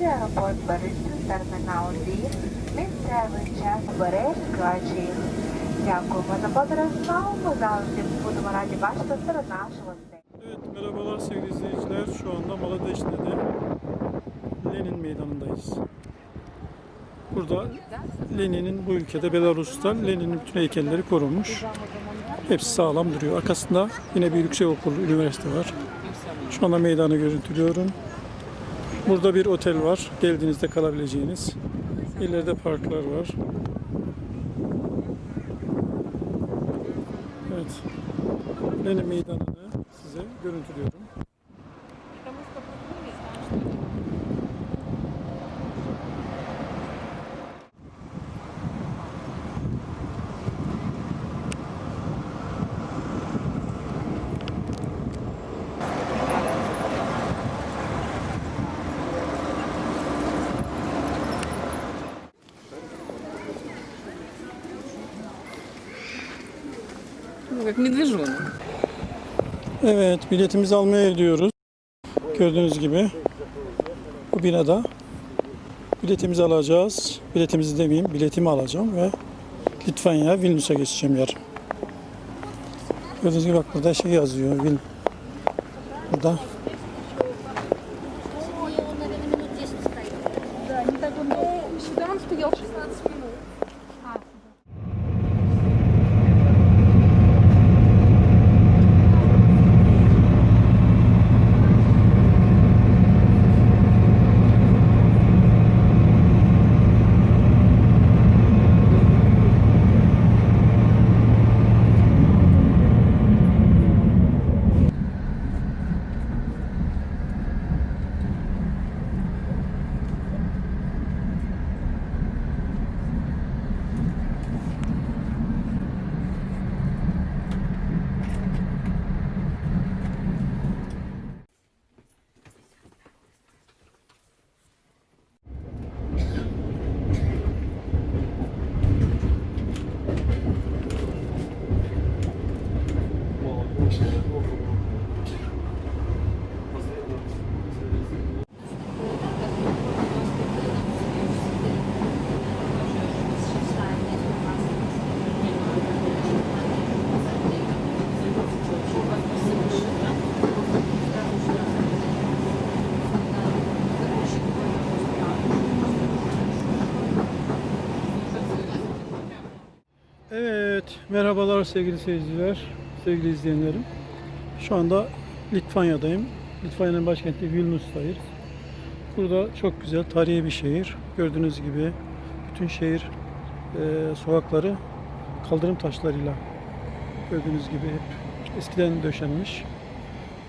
Київський аеропорт Бориспіль, термінал Львів. Місцевий час Бережкачі. Дякуємо за подорож з нами. Ми завжди будемо раді бачити серед нашого стейку. Evet merhabalar sevgili izleyiciler. Şu anda Maladeşne'de Lenin Meydanı'ndayız. Burada Lenin'in bu ülkede Belarus'ta Lenin'in bütün heykelleri korunmuş. Hepsi sağlam duruyor. Arkasında yine bir yüksek okul, üniversite var. Şu anda meydanı görüntülüyorum. Burada bir otel var. Geldiğinizde kalabileceğiniz. İleride parklar var. Evet. Lenin Meydanı'nı size görüntülüyorum. как медвежонок. Evet, biletimizi almaya gidiyoruz. Gördüğünüz gibi bu binada biletimizi alacağız. Biletimizi demeyeyim, biletimi alacağım ve Litvanya, Vilnius'a geçeceğim yarın. Gördüğünüz gibi bak burada şey yazıyor. Vil burada merhabalar sevgili seyirciler, sevgili izleyenlerim. Şu anda Litvanya'dayım. Litvanya'nın başkenti Vilnius'tayız. Burada çok güzel tarihi bir şehir. Gördüğünüz gibi bütün şehir e, sokakları kaldırım taşlarıyla gördüğünüz gibi hep eskiden döşenmiş.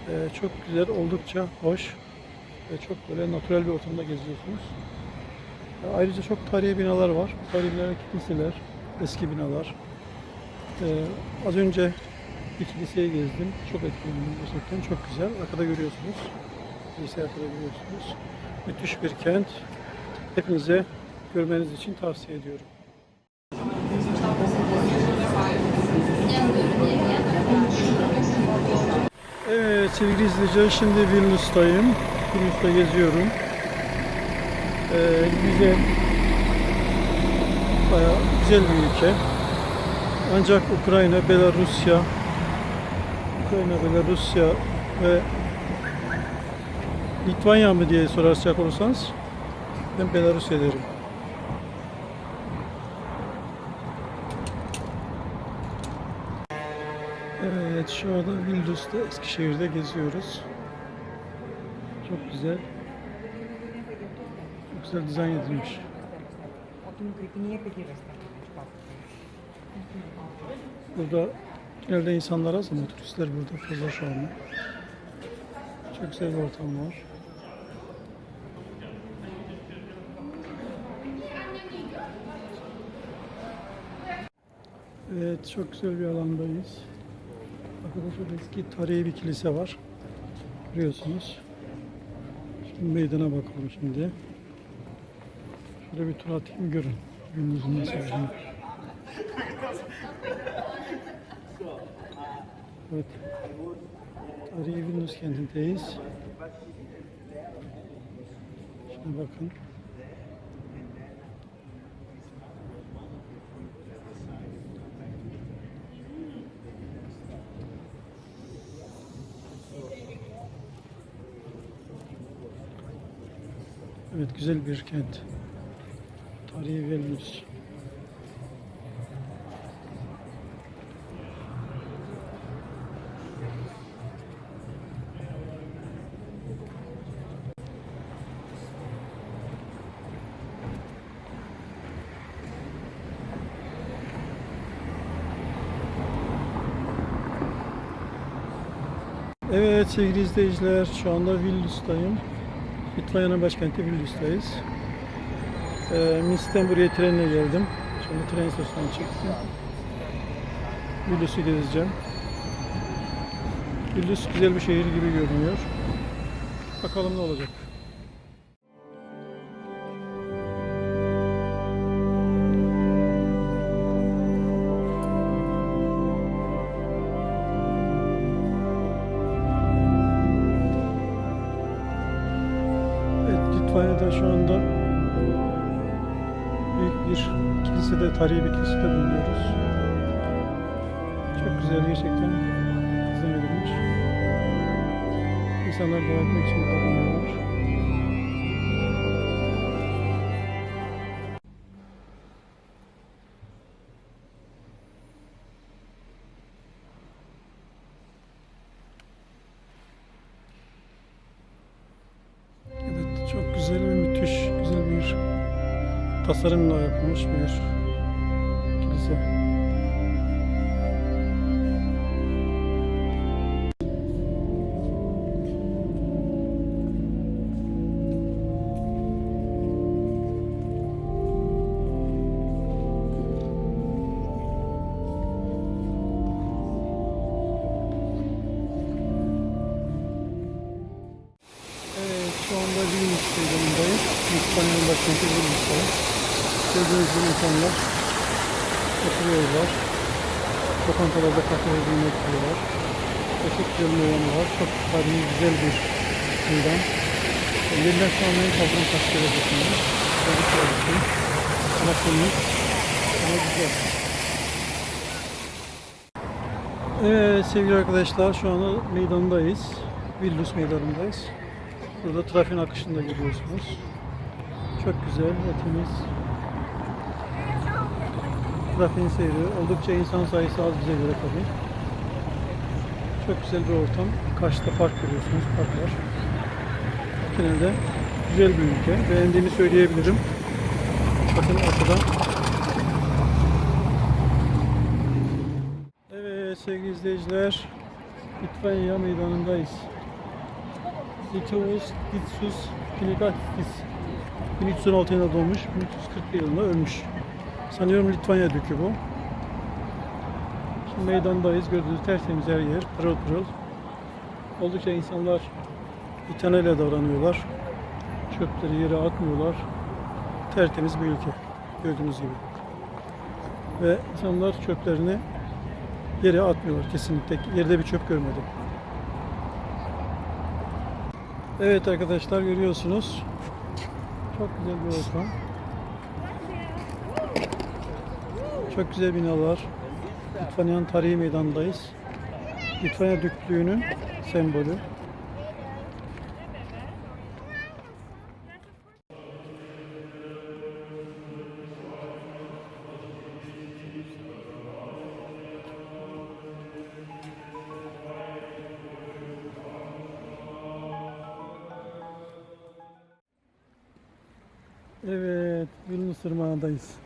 E, çok güzel, oldukça hoş ve çok böyle natürel bir ortamda geziyorsunuz. E, ayrıca çok tarihi binalar var. Tarihi binalar, kiliseler, eski binalar. Ee, az önce bir kiliseyi gezdim. Çok etkilendim gerçekten. Çok güzel. Arkada görüyorsunuz. Kiliseyi arkada görüyorsunuz. Müthiş bir kent. Hepinize görmeniz için tavsiye ediyorum. Evet sevgili izleyiciler şimdi Vilnius'tayım. Vilnius'ta geziyorum. Ee, güzel, bayağı güzel bir ülke. Ancak Ukrayna, Belarusya, Ukrayna, Belarusya ve Litvanya mı diye soracak olursanız ben Belarusya derim. Evet şu anda Vilnius'ta Eskişehir'de geziyoruz. Çok güzel. Çok güzel dizayn edilmiş. Burada genelde insanlar az ama turistler burada fazla şu anda. Çok güzel bir ortam var. Evet, çok güzel bir alandayız. Arkadaşlar eski tarihi bir kilise var. Görüyorsunuz. Şimdi meydana bakalım şimdi. Şöyle bir tur atayım görün. Günümüzün nasıl olduğunu. Evet. Tarihi Vilnius kentindeyiz. Şuna bakın. Evet güzel bir kent. Tarihi Vilnius. Evet sevgili izleyiciler şu anda Vilnius'tayım. Litvanya'nın başkenti Vilnius'tayız. Ee, Minsk'ten buraya trenle geldim. Şimdi tren istasyonuna çıktım. Vilnius'u gezeceğim. Vilnius güzel bir şehir gibi görünüyor. Bakalım ne olacak. Litvanya'da şu anda büyük bir kilisede, tarihi bir kilisede bulunuyoruz. Çok güzel gerçekten edilmiş. İnsanlar dua etmek için burada bulunuyorlar. Tasarımla yapılmış bir kilise. İnsanlar oturuyorlar. Lokantalarda kafelerde yemek yiyorlar. Ve çok güzel meydanı var. Çok tarihi güzel bir meydan. E, Yeniden şu an en fazla kaç kere düşünüyorum. Oldukça olsun. Ama temiz. Ama güzel. Evet sevgili arkadaşlar şu anda meydandayız. Vilnius meydanındayız. Burada trafiğin akışını da görüyorsunuz. Çok güzel ve temiz. Trafiğin seyri. Oldukça insan sayısı az bize göre tabii. Çok güzel bir ortam. Karşıda park görüyorsunuz. Park var. Genelde güzel bir ülke. Beğendiğimi söyleyebilirim. Bakın ortada. Evet sevgili izleyiciler. Litvanya meydanındayız. Lietuvos Ditsus Kunigaikis 1316 yılında doğmuş, 1341 yılında ölmüş. Sanıyorum Litvanya dükü bu. Şimdi meydandayız. Gördüğünüz tertemiz her yer. Pırıl pırıl. Oldukça insanlar itinayla davranıyorlar. Çöpleri yere atmıyorlar. Tertemiz bir ülke. Gördüğünüz gibi. Ve insanlar çöplerini yere atmıyorlar kesinlikle. Yerde bir çöp görmedim. Evet arkadaşlar görüyorsunuz. Çok güzel bir ortam. Çok güzel binalar. Litvanya'nın tarihi meydanındayız. Litvanya Düklüğü'nün sembolü. Evet, Vilnius Irmağı'ndayız.